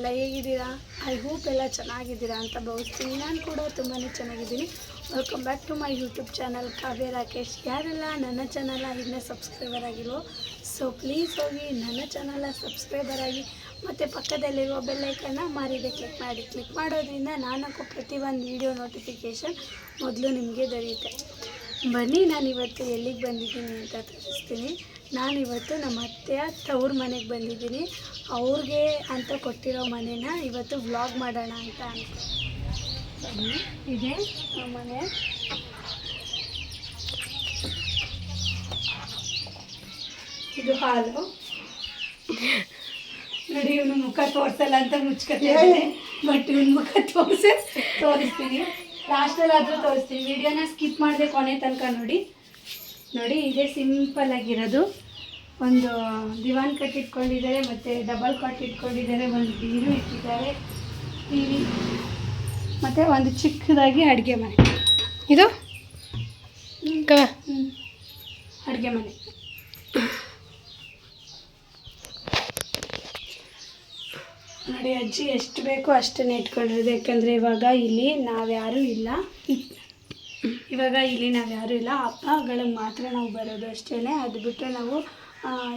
ನೀವೆಲ್ಲ ಹೇಗಿದ್ದೀರಾ? I hope ಎಲ್ಲ ಚೆನ್ನಾಗಿದ್ದೀರಾ ಅಂತ ಭಾವಿಸ್ತೀನಿ. ನಾನು ಕೂಡ ತುಂಬಾ ಚೆನ್ನಾಗಿದ್ದೀನಿ. Welcome back to my YouTube channel Kavya Rakesh ಯಾರೆಲ್ಲ ನನ್ನ ಚಾನಲ್ ಇನ್ನೂ ಸಬ್ಸ್ಕ್ರೈಬರ್ ಆಗಿಲ್ವೋ ಸೊ ಪ್ಲೀಸ್ ಹೋಗಿ ನನ್ನ ಚಾನಲ್ ಸಬ್ಸ್ಕ್ರೈಬರ್ ಆಗಿ, ಮತ್ತು ಪಕ್ಕದಲ್ಲಿರುವ ಬೆಲ್ಲೈಕನ್ನ ಮಾರಿದೆ ಕ್ಲಿಕ್ ಮಾಡಿ. ಕ್ಲಿಕ್ ಮಾಡೋದ್ರಿಂದ ಪ್ರತಿ ಒಂದು ವೀಡಿಯೋ ನೋಟಿಫಿಕೇಷನ್ ಮೊದಲು ನಿಮಗೆ ದೊರೆಯುತ್ತೆ. ಬನ್ನಿ, ನಾನು ಇವತ್ತು ಎಲ್ಲಿಗೆ ಬಂದಿದ್ದೀನಿ ಅಂತ ತೋರಿಸ್ತೀನಿ. ನಾನಿವತ್ತು ನಮ್ಮ ಅತ್ತೆಯ ತವ್ರ ಮನೆಗೆ ಬಂದಿದ್ದೀನಿ. ಅವ್ರಿಗೆ ಅಂತ ಕೊಟ್ಟಿರೋ ಮನೇನ ಇವತ್ತು ವ್ಲಾಗ್ ಮಾಡೋಣ ಅಂತ ಅನ್ಕೊ ಇದೆ? ನಮ್ಮ ಮನೆ. ಇದು ಹಾಲು. ನೋಡಿ ಇವನು ಮುಖ ತೋರಿಸಲ್ಲ ಅಂತ ಮುಚ್ಕತೆ ಬಟ್ ಇವನ್ ಮುಖ ತೋರಿಸಿ ತೋರಿಸ್ತೀನಿ. ಲಾಸ್ಟಲ್ಲಾದರೂ ತೋರಿಸ್ತೀನಿ. ವಿಡಿಯೋನ ಸ್ಕಿಪ್ ಮಾಡಿದೆ ಕೊನೆ ತನಕ ನೋಡಿ. ನೋಡಿ ಇದೇ ಸಿಂಪಲ್ ಆಗಿರೋದು. ಒಂದು ದಿವಾನ್ ಕಟ್ ಇಟ್ಕೊಂಡಿದ್ದಾರೆ ಮತ್ತು ಡಬಲ್ ಕಾಟ್ ಇಟ್ಕೊಂಡಿದ್ದಾರೆ ಒಂದು ಬೀರು ಇಟ್ಟಿದ್ದಾರೆ. ಟಿ ವಿ ಮತ್ತು ಒಂದು ಚಿಕ್ಕದಾಗಿ ಅಡುಗೆ ಮನೆ. ಇದು? ಅಡುಗೆ ಮನೆ. ನೋಡಿ ಅಜ್ಜಿ ಎಷ್ಟು ಬೇಕೋ ಅಷ್ಟನ್ನೇ ಇಟ್ಕೊಂಡಿರೋದು. ಯಾಕಂದರೆ ಇವಾಗ ಇಲ್ಲಿ ನಾವ್ಯಾರೂ ಇಲ್ಲ. ಇವಾಗ ಇಲ್ಲಿ ನಾವು ಯಾರೂ ಇಲ್ಲ. ಹಬ್ಬಗಳಿಗೆ ಮಾತ್ರ ನಾವು ಬರೋದು ಅಷ್ಟೇ ಅದು ಬಿಟ್ಟರೆ ನಾವು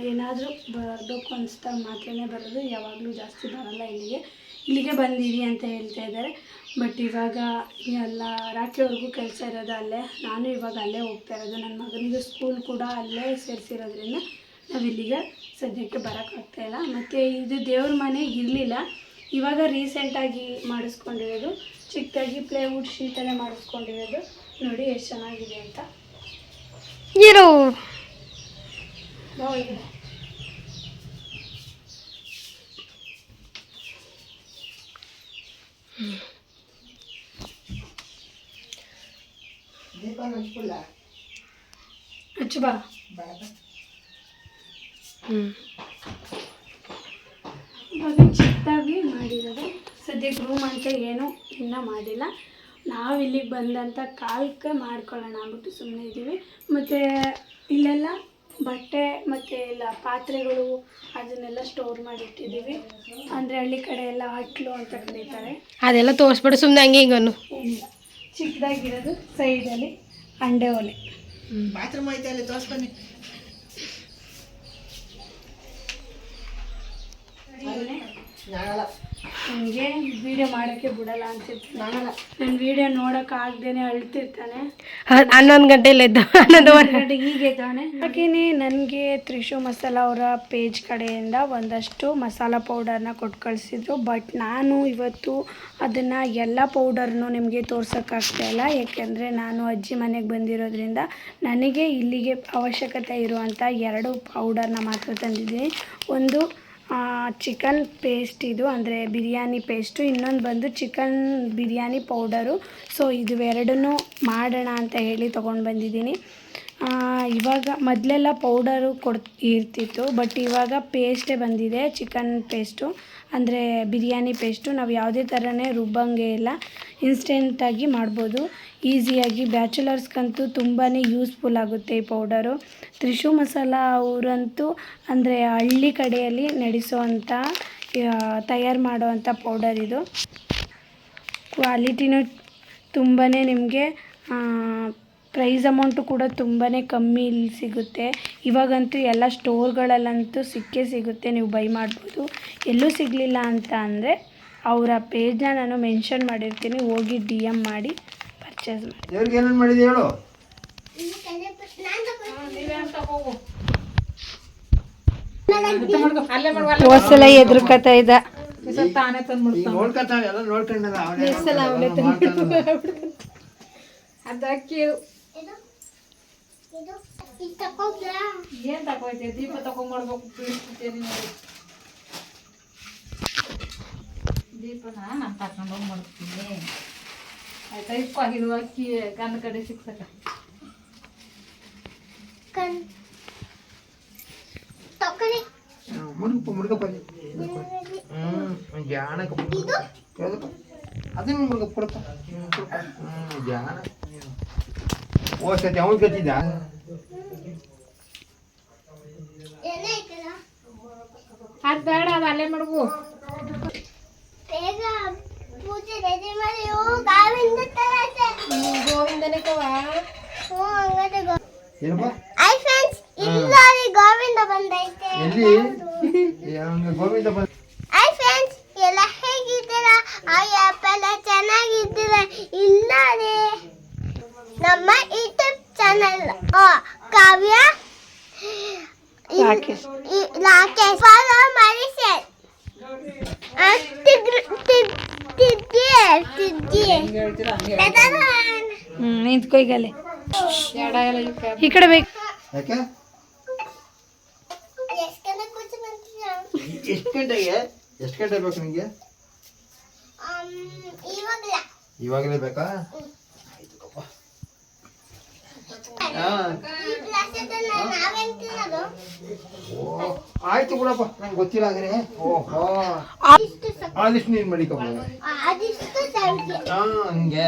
ಏನಾದರೂ ಬರಬೇಕು ಅನಿಸ್ದಾಗ ಮಾತ್ರನೇ ಬರೋದು. ಯಾವಾಗಲೂ ಜಾಸ್ತಿ ಬರೋಲ್ಲ ಇಲ್ಲಿಗೆ. ಇಲ್ಲಿಗೆ ಬಂದೀವಿ ಅಂತ ಹೇಳ್ತಾ ಇದ್ದಾರೆ. ಬಟ್ ಇವಾಗ ಎಲ್ಲ ರಾತ್ರಿವರೆಗೂ ಕೆಲಸ ಇರೋದು ಅಲ್ಲೇ. ನಾನು ಇವಾಗ ಅಲ್ಲೇ ಹೋಗ್ತಾ ಇರೋದು. ನನ್ನ ಮಗನಿಗೆ ಸ್ಕೂಲ್ ಕೂಡ ಅಲ್ಲೇ ಸೇರಿಸಿರೋದ್ರಿಂದ ನಾವು ಇಲ್ಲಿಗೆ ಸದ್ಯಕ್ಕೆ ಬರೋಕ್ಕಾಗ್ತಾ ಇಲ್ಲ. ಮತ್ತು ಇದು ದೇವ್ರ ಮನೆ ಇರಲಿಲ್ಲ. ಇವಾಗ ರೀಸೆಂಟಾಗಿ ಮಾಡಿಸ್ಕೊಂಡಿರೋದು. ಚಿಕ್ಕದಾಗಿ ಪ್ಲೇವುಡ್ ಶೀಟಲ್ಲೇ ಮಾಡಿಸ್ಕೊಂಡಿರೋದು. ನೋಡಿ ಎಷ್ಟು ಚೆನ್ನಾಗಿದೆ ಅಂತ. ಇರು. ಹಚ್ಚು ಬಾ. ಹ್ಞೂ ಚಿಕ್ಕದಾಗಿ ಮಾಡಿರೋದು. ಸದ್ಯಕ್ಕೆ ರೂಮ್ ಅಂತ ಏನು ಇನ್ನೂ ಮಾಡಿಲ್ಲ. ನಾವು ಇಲ್ಲಿಗೆ ಬಂದಂಥ ಕಾಲಕ್ಕೆ ಮಾಡ್ಕೊಳ್ಳೋಣ ಅಂದ್ಬಿಟ್ಟು ಸುಮ್ಮನೆ ಇದ್ದೀವಿ. ಮತ್ತು ಇಲ್ಲೆಲ್ಲ ಬಟ್ಟೆ ಮತ್ತು ಎಲ್ಲ ಪಾತ್ರೆಗಳು ಅದನ್ನೆಲ್ಲ ಸ್ಟೋರ್ ಮಾಡಿಟ್ಟಿದ್ದೀವಿ. ಅಂದರೆ ಹಳ್ಳಿ ಕಡೆ ಎಲ್ಲ ಹಟ್ಲು ಅಂತ ಕರೀತಾರೆ. ಅದೆಲ್ಲ ತೋರಿಸ್ಬಿಟ್ಟು ಸುಮ್ಮನೆ ಹಂಗೆ ಹಿಂಗೆ ಅನ್ನು. ಏನಿಲ್ಲ. ಚಿಕ್ಕದಾಗಿರೋದು ಸೈಡಲ್ಲಿ ಅಂಡೆ ಒಲೆ. ಬಾತ್ರೂಮ್ ಐತೆ ಅಲ್ಲಿ ತೋರ್ಸ್ಬನ್ನಿ ನಾಗಲ್ಲ ನನಗೆ ವಿಡಿಯೋ ಮಾಡೋಕ್ಕೆ ಬಿಡಲ್ಲ ಅನ್ಸಿರ್ತಾನೆ ನಾನು ವಿಡಿಯೋ ನೋಡೋಕೆ ಆಗ್ದೇನೆ ಅಳ್ತಿರ್ತಾನೆ. ಹನ್ನೊಂದು ಗಂಟೆಯಲ್ಲಿ ಎದ್ದ ಹನ್ನೊಂದುವರೆ ಗಂಟೆ ಹೀಗೆ ಇದ್ದಾನೆ ಹಾಗೆಯೇ ನನಗೆ ತ್ರಿಶು ಮಸಾಲ ಅವರ ಪೇಜ್ ಕಡೆಯಿಂದ ಒಂದಷ್ಟು ಮಸಾಲ ಪೌಡರ್ನ ಕೊಟ್ಟು ಕಳಿಸಿದ್ರು. ಬಟ್ ನಾನು ಇವತ್ತು ಅದನ್ನು ಎಲ್ಲ ಪೌಡರ್ನು ನಿಮಗೆ ತೋರ್ಸೋಕ್ಕಾಗ್ತಾ ಇಲ್ಲ. ಯಾಕೆಂದರೆ ನಾನು ಅಜ್ಜಿ ಮನೆಗೆ ಬಂದಿರೋದ್ರಿಂದ ನನಗೆ ಇಲ್ಲಿಗೆ ಅವಶ್ಯಕತೆ ಇರುವಂಥ ಎರಡು ಪೌಡರ್ನ ಮಾತ್ರ ತಂದಿದ್ದೀನಿ. ಒಂದು ಚಿಕನ್ ಪೇಸ್ಟ್ ಇದು, ಅಂದರೆ ಬಿರಿಯಾನಿ ಪೇಸ್ಟು ಇನ್ನೊಂದು ಬಂದು ಚಿಕನ್ ಬಿರಿಯಾನಿ ಪೌಡರು ಸೊ ಇದುವೆರಡನ್ನೂ ಮಾಡೋಣ ಅಂತ ಹೇಳಿ ತೊಗೊಂಡು ಬಂದಿದ್ದೀನಿ. ಇವಾಗ ಮೊದಲೆಲ್ಲ ಪೌಡರು ಕೊಡ್, ಇರ್ತಿತ್ತು ಬಟ್ ಇವಾಗ ಪೇಸ್ಟೇ ಬಂದಿದೆ ಚಿಕನ್ ಪೇಸ್ಟು ಅಂದರೆ ಬಿರಿಯಾನಿ ಪೇಸ್ಟು ನಾವು ಯಾವುದೇ ಥರನೇ ರುಬ್ಬಂಗೆ ಇಲ್ಲ. ಇನ್ಸ್ಟೆಂಟಾಗಿ ಮಾಡ್ಬೋದು. ಈಸಿಯಾಗಿ ಬ್ಯಾಚುಲರ್ಸ್ಗಂತೂ ತುಂಬಾ ಯೂಸ್ಫುಲ್ ಆಗುತ್ತೆ ಈ ಪೌಡರು ತ್ರಿಶು ಮಸಾಲ ಅವರಂತೂ ಅಂದರೆ ಹಳ್ಳಿ ಕಡೆಯಲ್ಲಿ ನಡೆಸುವಂಥ ತಯಾರು ಮಾಡುವಂಥ ಪೌಡರ್ ಇದು. ಕ್ವಾಲಿಟಿನೂ ತುಂಬಾ ನಿಮಗೆ ಪ್ರೈಸ್ ಅಮೌಂಟು ಕೂಡ ತುಂಬಾ ಕಮ್ಮಿ ಇಲ್ಲಿ ಸಿಗುತ್ತೆ. ಇವಾಗಂತೂ ಎಲ್ಲ ಸ್ಟೋರ್ಗಳಲ್ಲಂತೂ ಸಿಕ್ಕೇ ಸಿಗುತ್ತೆ. ನೀವು ಬೈ ಮಾಡ್ಬೋದು. ಎಲ್ಲೂ ಸಿಗಲಿಲ್ಲ ಅಂತ ಅಂದರೆ ಅವರ ಪೇಜ್ನ ನಾನು ಮೆನ್ಷನ್ ಮಾಡಿರ್ತೀನಿ ಹೋಗಿ ಡಿ ಎಂ ಮಾಡಿ ಪರ್ಚೇಸ್ ಮಾಡಿ. ಏನೇನು ಮಾಡಿದೆ ಹೇಳು? ಎದುರ್ಕತಾ ಇದ್ದ ಅದಕ್ಕೆ ಏನ್ ತಗೋಯ್ತೆ ದೀಪ ತಗೊಂಡ್ಬರ್ಬೇಕು ದೀಪನ ನಾನು ತಗೊಂಡು ಹೋಗಿ ಮಾಡ್ತೀನಿ. ಆಯ್ತಾ? ಇಪ್ಪ ಇದು ಅಕ್ಕಿ ಗಂಧ ಕಡೆ ಸಿಕ್ಸಕ ಮುಡುಗಪ್ಪ ಹ್ಞೂ ಅದನ್ನು ಮುಡುಗಪ್ಪ ಕೊಡಪ್ಪ. ಹ್ಞೂ ಓ ಸತಿ ಅವನು ಕತ್ತಿದ್ದ? ಅದು ಬೇಡ ಅದು ಅಲ್ಲೇ ಮಾಡ್ಬು ಗೋವಿಂದ ಬಂದೈತೆ ಗೋವಿಂದ ಬಂದ ಹ್ಞೂ ನಿಂತ್ಕೊ ಈಗಲೇ ಎಡ ಎಲ್ಲ ಇಕ್ಕ ಈ ಕಡೆ ಬೇಕು ಯಾಕೆ ಎಷ್ಟು ಗಂಟೆ ಕೂತು ಬಂತೀರಾ ಎಷ್ಟು ಗಂಟೆಗೆ ಎಷ್ಟು ಗಂಟೆ ಬೇಕು ನಿಮಗೆ ಆಮ್, ಇವಾಗಲ್ಲ ಇವಾಗಲೇ ಬೇಕಾ ಹಾಂ ಈ ಕ್ಲಾಸಲ್ಲಿ ನಾವೇನ್ ತಿನ್ನೋದು ಓ ಆಯ್ತು ಬಿಡಪ್ಪ ನಂಗೆ ಗೊತ್ತಿಲ್ಲ ಹಾಗಾದ್ರೆ ಓಹೋ ಇಷ್ಟು ಸಕ್- ಆದಿಷ್ಟು ನೀನು ಮಡಿಕೊಬೋದು ಅದಿಷ್ಟು ಸಂಖ್ಯೆ ಹಾಂ ಹಂಗೆ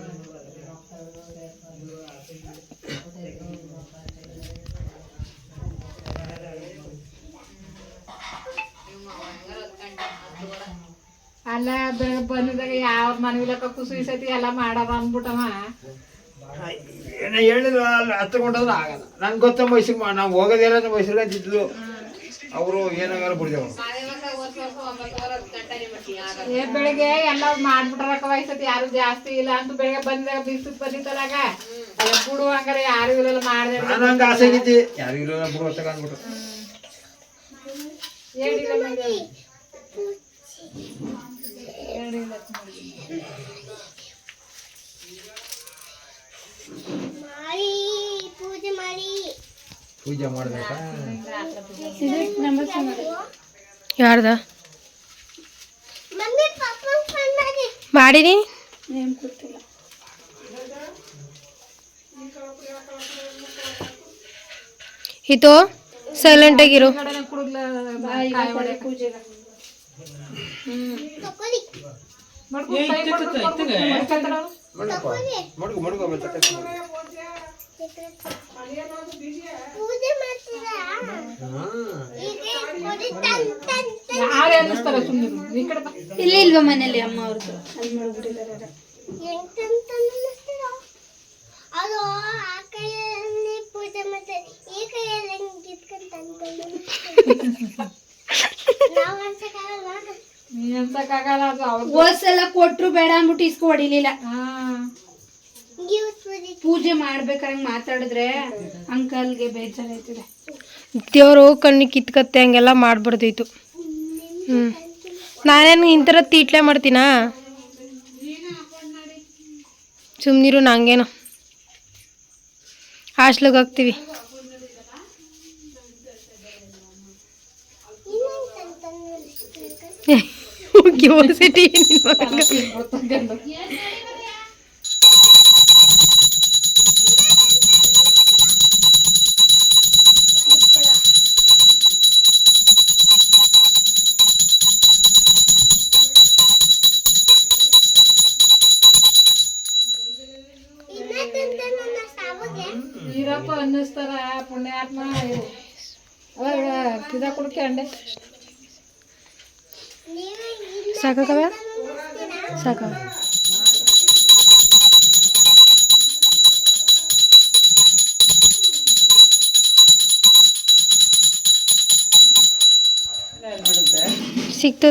ಅಲ್ಲ ಬೆಳಗ್ಗೆ ಬಂದಿದಾಗ ಯಾವ ಮನವಿಲಕ್ಕ ಕುಸು ಸತಿ ಎಲ್ಲ ಮಾಡಾರ ಅಂದ್ಬಿಟ್ಟವ. ಏನೋ ಹೇಳಿದ್ರು ಅಲ್ಲಿ ಹತ್ಕೊಂಡ್ರೆ ಆಗಲ್ಲ. ನಂಗೆ ಗೊತ್ತ ಮೈಸೂರು ನಾವು ಹೋಗೋದೆಲ್ಲ ನಮ್ಮ ಮೈಸೂರಿಗೆ ಅಂತಿದ್ಲು. ಅವರು ಏನಾಗಲ್ಲ ಬಿಡ್ದೇವು. ಏ ಬೆಳಿಗ್ಗೆ ಎಲ್ಲ ಮಾಡ್ಬಿಟ್ರಕ್ಕ ವಯಸ್ಸತಿ ಯಾರು ಜಾಸ್ತಿ ಇಲ್ಲ ಅಂತ ಬೆಳಿಗ್ಗೆ ಬಂದಾಗ ಬಿಸಿಲು ಬಂದಿತ್ತಲಾಗ ಅಲ್ಲ ಬಿಡು ಹಂಗಾರೆ ಯಾರು ಇರಲ್ಲ ಮಾಡಿದೆ ನಾನು ಹಂಗೆ ಆಸೆ ಆಗಿದ್ದೆ. ಯಾರಿಗಿಲ್ಲ ಬಿಡು ಹೊತ್ತಾಗ ಅಂದ್ಬಿಟ್ರು ಹೇಳಿಲ್ಲ ಮಾಡಿ ಪೂಜೆ ಮಾಡಿ ಪೂಜೆ ಮಾಡ್ಬೇಕಾ ಯಾರ್ದ ಮಾಡೀನಿ? ಇದು ಸೈಲೆಂಟ್ ಆಗಿರು. ಪೂಜೆ ಇಲ್ಲಿ ಇಲ್ವಾ ಮನೇಲಿ ಅಮ್ಮ ಅವ್ರದ್ದು? ಅಲ್ಲಿ ಅನ್ನಿಸ್ತೀರಾ? ಅದು ಆ ಕೈಯಲ್ಲಿ ಪೂಜೆ ಮಾಡ್ತಾರೆ. ಈ ಕೈಯಲ್ಲಿ ಹೆಂಗ್ ಇಟ್ಕೊಂಡ್ ತನ್ ತನ್ ಅನ್ನಿಸ್ತೀರಾ? ನಾವ್ ಅನ್ಸಕ್ಕಾಗಲ್ವಾ? ನೀ ಅನ್ಸಕ್ಕಾಗಲ್ಲ ಅದು ಅವ್ರ ಹೋದ್ಸಲ ಕೊಟ್ರು ಬೇಡ ಅಂದ್ಬಿಟ್ಟು ಇಸ್ಕೊ ಹೊಡಿಲಿಲ್ಲ. ಪೂಜೆ ಮಾಡ್ಬೇಕಾದ್ರೆ ಮಾತಾಡಿದ್ರೆ ಅಂಕಲ್ಗೆ ಬೇಜಾರಾಯ್ತದೆ. ದೇವರು ಕಣ್ಣಿಗೆ ಕಿತ್ಕತ್ತೆ ಹಂಗೆಲ್ಲ ಮಾಡ್ಬಾರ್ದಿತ್ತು ಹ್ಞೂ ನಾನೇನು ಇಂಥರ ತೀಟ್ಲೆ ಮಾಡ್ತೀನಾ? ಸುಮ್ಮನಿರು ನಂಗೇನು. ಹಾಸ್ಟ್ಲಿಗೆ ಹೋಗ್ತೀವಿ. কি বলছে টিন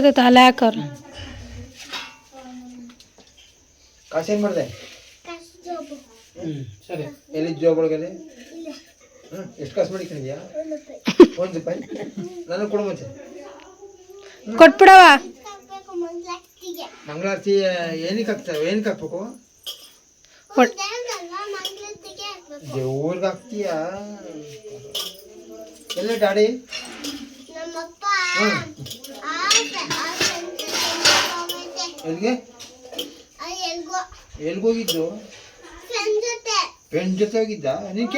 ಸಿಗ್ತದೆ ತಲೆ ಹಾಕೋರು ಏನು ಮಾಡಿದೆ? ಕಷ್ಟ ಜೋಬು. ಹ್ಞೂ ಸರಿ. ಎಲ್ಲಿ ಜಾಬ್ ಇಲ್ಲ ಹ್ಞೂ ಎಷ್ಟು ಕಾಸು ಮಾಡಿಕೊಂಡಿದ್ಯಾ? ಒಂದು ರೂಪಾಯಿ. ನನಗೆ ಕೊಡು ಮುಂಚೆ. ಕೊಟ್ಬಿಡವ ಮಂಗಳಾರತಿ ಏನಕ್ಕೆ ಹಾಕ್ತಾರೆ ಏನಕ್ಕೆ ಹಾಕ್ಬೇಕು? ದೇವ್ರಿಗೆ ಹಾಕ್ತೀಯಾ? ಎಲ್ಲ ಡ್ಯಾಡಿ? ನಮ್ಮಪ್ಪ ಹ್ಮ್. ಆ ಸ- ಆ ಸಂತೆ ಹೋಗೈತೆ. ಎಲ್ಲಿಗೆ ಆ ಎಲ್ಗೋ ಎಲ್ಗೋಗಿದ್ದು ಫ್ರೆಂಡ್ ಜೊತೆ ಫ್ರೆಂಡ್ ಜೊತೆ ಹೋಗಿದ್ದ ನೀನು ಕೇಳ್ಬೇಕಾಯ್ತಾಗಂತ ಹ್ಮ್. ಆವಾಗ ಫೋನ್ ಮಾತಾಡ್ತಿತ್ತು ಎಲ್ಗೋ ತಿಂತಾರೆ ಆವಾಗ ನೋಡ್ಕೋಬೇಕು ಹೋಗಿದ್ದು ಫ್ರೆಂಡ್ ಜೊತೆ. ಆಗಿದ್ದ? ನೀನ್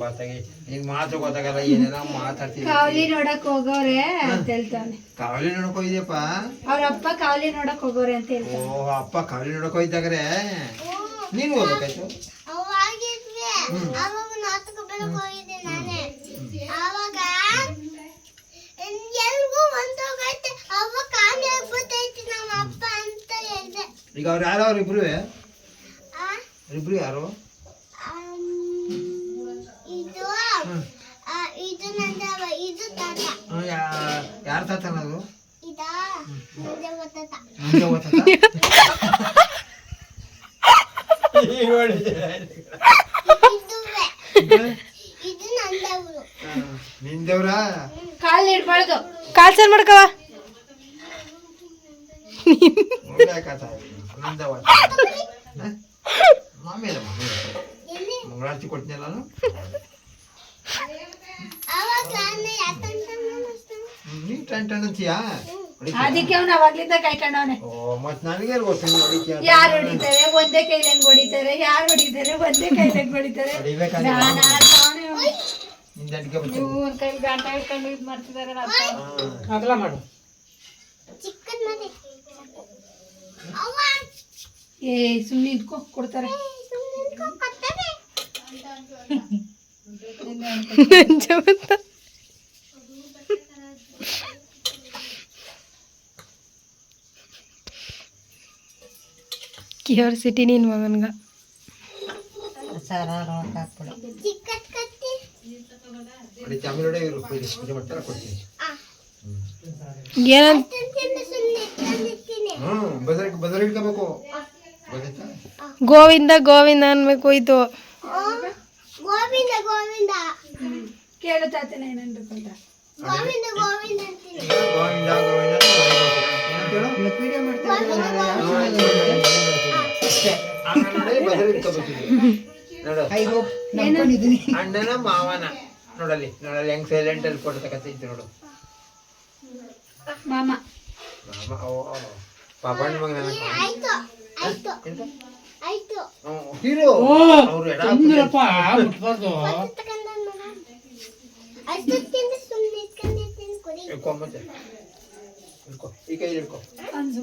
ಹೊತ್ತಾಗಿ ನಿನ್ ಮಾತು ಗೊತ್ತಾಗಲ್ಲ ಏನೇನ ಮಾತಾಡ್ತೀನಿ ಕಾವಲಿ ನೋಡಕ್ ಹೋಗೋರೆ ಅಂತ ಹೇಳ್ತಾನೆ ಕಾವಲಿ ನೋಡಕ್ ಹೋಗಿದ್ಯಪ್ಪ? ಅವ್ರ ಅಪ್ಪ ಕಾವಲಿ ನೋಡಕ್ ಹೋಗೋರೆ ಅಂತ ಓ ಹೇಳ್ತಾನೆ ಅಪ್ಪ ಕಾವಲಿ ನೋಡಕ್ ಹೋಗಿದ್ದಾಗ್ರೆ? ನೀನು ಓದಬೇಕಾಯ್ತು ಅವಾಗ ನಾಟಕ ಬೆಳಕ್ ಹೋಗಿದ್ದೆ ನಾನೇ. ಅವಾಗ ಒಂದೋಗೈತೆ ಅವಾಗ ಖಾಲಿ ಆಗ್ಬಿಟ್ಟೈತಿ ನಮ್ಮ ಅಪ್ಪ ಅಂತ ಹೇಳ್ದೆ. ಈಗ ಅವ್ರು ಯಾರೋ ಅವ್ರು ಇಬ್ರು ಆ, ಇಬ್ರು ಯಾರು? ಇದು. ಇದು ನಂದವ ಇದು ತಾತ. ಯಾರ ತಾತನದು? ಇದಾ? ನಂದೇ ತಾತ. ಓದ್ತಾತ? ಈಗ ಹೊಡಿದೆ. ಇದುವೆ ಇದು ನಂದವರು? ಕಾಲ್ ಇಡ್ಬಾರ್ದು ಕಾಲ್ ಸರ್ ಮಾಡ್ಕವ ಮಂಗಳಾರತಿ ಕೊಟ್ಟಿನಲ್ಲ ನೀನ್ ಟನ್ ಅಂತೀಯಾ? ಅದಕ್ಕೆ ಅವ್ನು ಅವಾಗ್ಲಿಂದ ಕಾಯ್ಕೊಂಡವನೆ. ಓ ಮತ್ ನನಗೆ ಗೊತ್ತು ನೀನ್ ಹೊಡಿತೀಯ ಯಾರು ಹೊಡಿತಾರೆ? ಒಂದೇ ಕೈಲಿ ಹೆಂಗ್ ಹೊಡಿತಾರೆ? ಯಾರು ಹೊಡಿತಾರೆ? ಒಂದೇ ಕೈ ಹೆಂಗ್ ಹೊಡಿತಾರೆ? ಹೊಡಿಬೇಕಾದ್ರೆ ನಾನ್. ನೀವು ಒಂದ್ ಕೈ ಗಂಟ ಇಟ್ಕೊಂಡು ಇದ್ ಮಾಡ್ತಿದಾರೆ. ಅಗಲ ಮಾಡು. ಏ ಸುಮ್ಮನೆ ಇದ್ಕೋ ಕೊಡ್ತಾರೆ ನಿಂತ್ಕೊಂಡ್ ಕತ್ತಲೆ. ಜವಂತ ಕ್ಯೂರಿಸಿಟಿ ನಿನ್ ಮಗನ್ಗ ಚಿಕ್ಕದ್ ಕತ್ತಿ ಹೊಡಿತೀಯ? ಆಮೇಲೆ ಹೊಡಿ, ಇರು, ಕೊಡಿ, ಪೂಜೆ ಮಾಡ್ತಾರೆ ಕೊಡ್ತೀನಿ ಆ ಏನಂತ ತಿಂದು ಸುಮ್ಮನೆ ಇಟ್ಕೊಂಡಿರ್ತೀನಿ ಹ್ಮ್ ಬದಲ್ ಬದಲ್ ಇಟ್ಕೋಬೇಕು ಗೊತ್ತಾಯ್ತಾ ಗೋವಿಂದ ಗೋವಿಂದ ಅನ್ಬೇಕು ಹೋಯ್ತು ಆ, ಗೋವಿಂದ ಗೋವಿಂದ ಕೇಳು ತಾತನ ಏನನ್ಬೇಕು ಅಂತ ಗೋವಿಂದ ಗೋವಿಂದ ಅಂತೀನಿ ಈಗ ಗೋವಿಂದ ಗೋವಿಂದ ಇಲ್ಲಿ. ನೋಡು. ಅಣ್ಣನ ಮಾವನ. ನೋಡಲ್ಲಿ ನೋಡಲ್ಲಿ ಹೆಂಗ್ ಸೈಲೆಂಟ್ ಅಲ್ಲಿ ಫೋಟೋ ತಗತ್ತಿದ್ದು ನೋಡು. ಮಾಮ. ಮಾಮ ಓ ಮಗ ಆಯ್ತು ಆಯ್ತು. ಹೀರೋ. ಅವ್ರು ಎಡ ಹೊತ್ತು ಇಟ್ಕೊ ಈ ಕೈಯಲ್ಲಿ ಇಟ್ಕೊ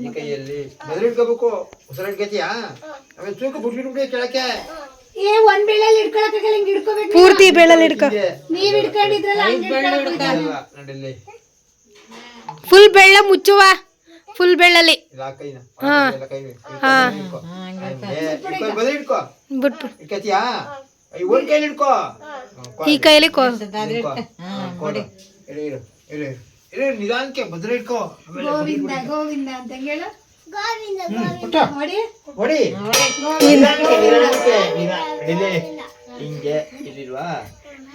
ಈ ಕೈಯಲ್ಲಿ. ಮೊದಲು ಇಟ್ಕೋಬೇಕು ಉಸಿರು ಇಟ್ಕೋತೀಯಾ ಆಮೇಲೆ ತೂಕ ಬಿಟ್ಬಿಟ್ಬಿಡಿ ಕೆಳಕ್ಕೆ. ಏ ಒಂದ್ ಬೆಳೆಯಲ್ಲಿ ಹಿಡ್ಕೊಳಕ್ಕಾಗಲ್ಲ ಹಿಂಗ್ ಹಿಡ್ಕೋಬೇಕು. ಪೂರ್ತಿ ಬೆಳ್ಳಲ್ಲಿ. ನೀವ್ ಫುಲ್ ಬೆಳ್ಳ ಮುಚ್ಚುವ. ಫುಲ್ ಬೆಳ್ಳಲ್ಲಿ. ಈ ಕೈಲಿ ಕೊ- ಇರು ನಿಧಾನಕ್ಕೆ ಬದಲು ಇಟ್ಕೋ. ಗೋವಿಂದ ಗೋವಿಂದ ಅಂತ ಹೇಳು. ಗೋವಿಂದ ಗೋವಿಂದ. ನೋಡಿ ಹೊಡಿ. ನಿಧಾನಕ್ಕೆ ನಿಧಾನಕ್ಕೆ ನಿಧಾ- ಇಲ್ಲಿ ಹಿಂಗೆ ಇಲ್ಲಿಲ್ವಾ?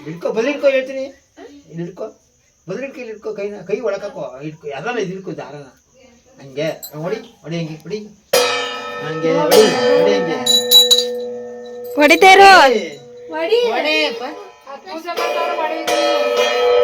ಇಟ್ಕೋ ಬದಲು ಹೇಳ್ತೀನಿ. ಇಲ್ಲಿ ಇಟ್ಕೋ ಬದಲು ಇಲ್ಲಿ ಇಟ್ಕೋ ಕೈನ ಕೈ ಒಳಕಾಕೋ ಇಟ್ಕೋ ಎಲ್ಲ ಇದು ಇಟ್ಕೋ ದಾರನ. ಹಂಗೆ. ಹೊಡಿ ಹೊಡಿ ಹಂಗೆ ಹೊಡಿ. ಹಂಗೆ ಹೊಡಿ ಹೊಡಿ ಹಂಗೆ. ಹೊಡಿತಾ ಇರು ಹೊಡಿ. ಪೂಜೆ ಮಾಡ್ತಾವ್ರೆ ಮಾಡಿದ್ರು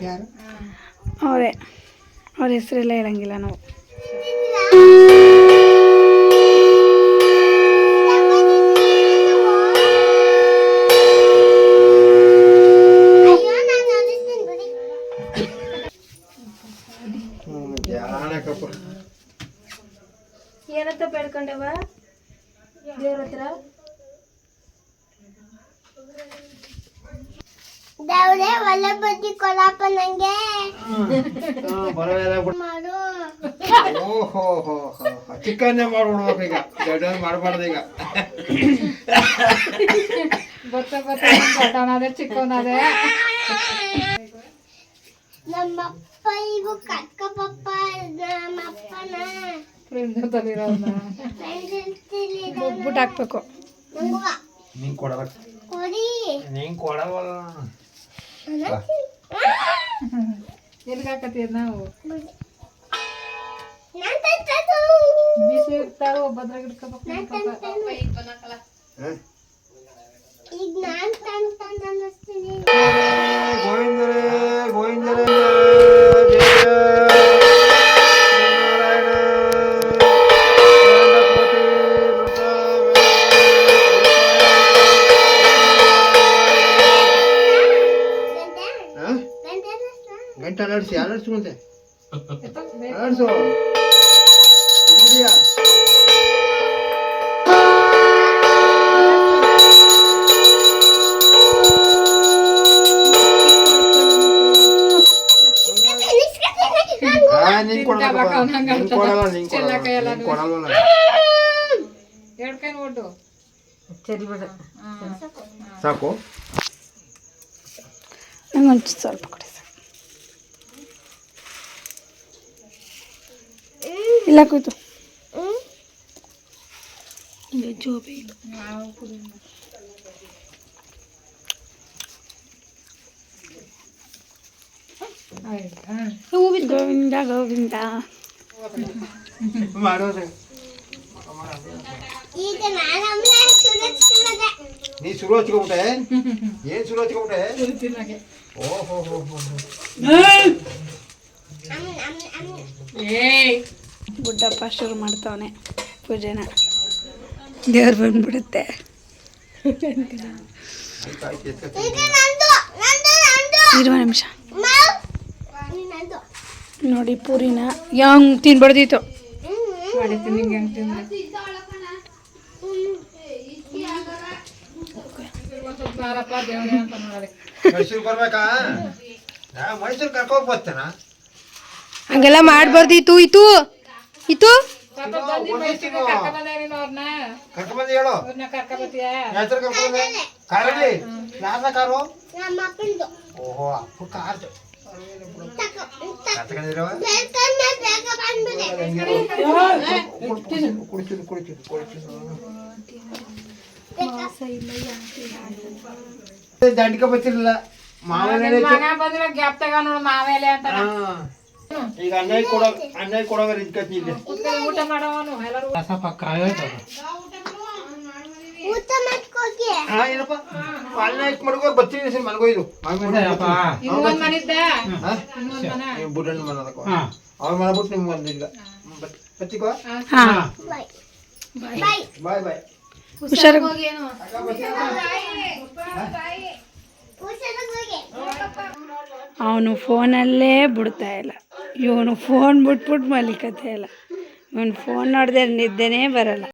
ಅವರೇ ಅವರೇ. ಅವ್ರ ಹೆಸರೆಲ್ಲ ಇರೋಂಗಿಲ್ಲ ನಾವು. ಕೊಡಪ್ಪ ನಂಗೆ. ಮಾಡು. ಓಹೋ ಹೋ ಚಿಕನ್ನೇ ಮಾಡ್ಬಿಡ್ಬೇಕು ಈಗ. ದೊಡ್ಡ ಮಾಡಬಾರ್ದು ಈಗ. ಬತ್ತ ಬತ್ತ ದೊಡ್ಡವನಾದೆ ಚಿಕ್ಕವನಾದೆ ನಮ್ಮಪ್ಪ ಇವು ಕಕ್ಕ ಪಪ್ಪ ನಮ್ಮಪ್ಪನ ಉಪ್ಬಿಟ್ಟು ಹಾಕ್ಬೇಕು. ನೀನು ನೀನ್ ಕೊಡಲ್ಲ. ಕೊಡಿ. ನೀನ್ ಕೊಡವಲ್ಲ. ಎಲ್ಲಿಗೆ ನಾವು? ಬಿಸಿ ಇರ್ತಾವ ಒಬ್ಬದ್ರಾಗ ಇಟ್ಕೋಬೇಕು ಈಗ ನಾನ್ ತಂತಂದ ಅಲಾಡಿಸು ಇದೆಯಾ ಆ, ನೀನ್ ಕೊಡಲ್ಲ ತಿಂತಾವಾಗ ಪಾಪ. ಅವ್ನ್ ಹಂಗ್ ನೀನ್ ಆಡ್ತಾನ. ಕೊಡಲ್ಲ, ನೀನ್ ಚೆಲ್ಲ ಕೊಡಲ್ಲ, ಕೈಯೆಲ್ಲ ನೀನ್ ಕೊಡಲ್ವಲ್ಲ. ಎರಡು ಕೈ ನೋಡು ಸಾಕು ನಂಗೊಂದು ಸ್ವಲ್ಪ ಕೊಡಿ ಸರ್ ಇಲ್ಲ ಕೂತು ಜೋಬಿ ಗೋವಿಂದ ಗೋವಿಂದ ಮಾಡೋದು ಈಗ ನಾನು ಅಮ್ಮನ ಸುರಕ್ಷಿತದೆ ನೀ ಶುರು ಹಚ್ಕೊಂಬಿಟ್ಟೆ ಏನ್ ಶುರು ಹಚ್ಕೊಂಬಿಟ್ಟೆ ತಿನ್ನಗೆ ಓಹೋ ಹೋ ಹೋ ಹೋ. ಅಮ್ಮ ಅಮ್ಮ ಅಮ್ಮ ಏಯ್ ಗುಡ್ಡಪ್ಪ ಶುರು ಮಾಡ್ತಾವನೆ ಪೂಜೆನ. ದೇವ್ರು ಬಂದ್ಬಿಡುತ್ತೆ. ಆಯ್ತು, ಆಯ್ತು, ಎತ್ಕೊ. ಈಗ ನಂದು ನಂದು ನಂದು. ಇರುವ ನಿಮಿಷ. ನೋಡಿ ಪೂರಿನ ಹೆಂಗ್ ತಿನ್ಬಾರ್ದಿತ್ತು ಮೈಸೂರು ಬರ್ಬೇಕಾ? ನಾ ಮೈಸೂರು ಕರ್ಕೊಂಡ್ ಬರ್ತಾನ? ಹಂಗೆಲ್ಲ ಮಾಡ್ಬಾರ್ದಿತ್ತು ಇತ್ತು ಇತ್ತು. ದಂಡಿಕ ಬರ್ತಿರ್ಲಿಲ್ಲ ಮಾವನೇ ನಿನ್ ಮಗ ಗ್ಯಾಪ್ ತಗ ನೋಡು ಮಾವೇಲೆ ಅಂತ. ಈಗ ಅನ್ನ ಕೊಡೋ ಅನ್ನ ಕೊಡೋಗ ನಿಂತ್ಕೊತೀನಿ ಕೂತ್ಕೊಳ್ಳಿ ಊಟ ಮಾಡೋನು ಎಲ್ಲರೂ ಊಟ ಮಾಡ್ಕೋಗಿ. ಹಾ ಏನಪ್ಪ? ಅನ್ನ ಇಟ್ಟು ಮಡ್ಕೋ ಬರ್ತೀನಿ ಸರ್ ಮಲ್ಗೋಯ್ದು. ಇನ್ನೊಂದ್ ಮನಿದ್ದ ಇನ್ನೊಂದ್ ಮನ. ಬುಡನ್ ಮನದಕ್ಕ ಅವ್ರ ಮನ ಬಿಟ್ಟು ನಿಮ್ಗೆ ಬಂದಿಲ್ಲ ಬತ್ತಿಕೋ. ಹಾ. ಬಾಯ್. ಬಾಯ್ ಬಾಯ್. ಬಾಯ್. ಹೋಗಿ ಅವನು ಫೋನಲ್ಲೇ ಬಿಡ್ತಾ ಇಲ್ಲ. ಇವನು ಫೋನ್ ಬಿಟ್ಬಿಟ್ಟು ಮಲಿಕತ್ತೆ ಇಲ್ಲ. ಇವನು ಫೋನ್ ನೋಡಿದ್ರೆ ನಿದ್ದೆನೇ ಬರಲ್ಲ.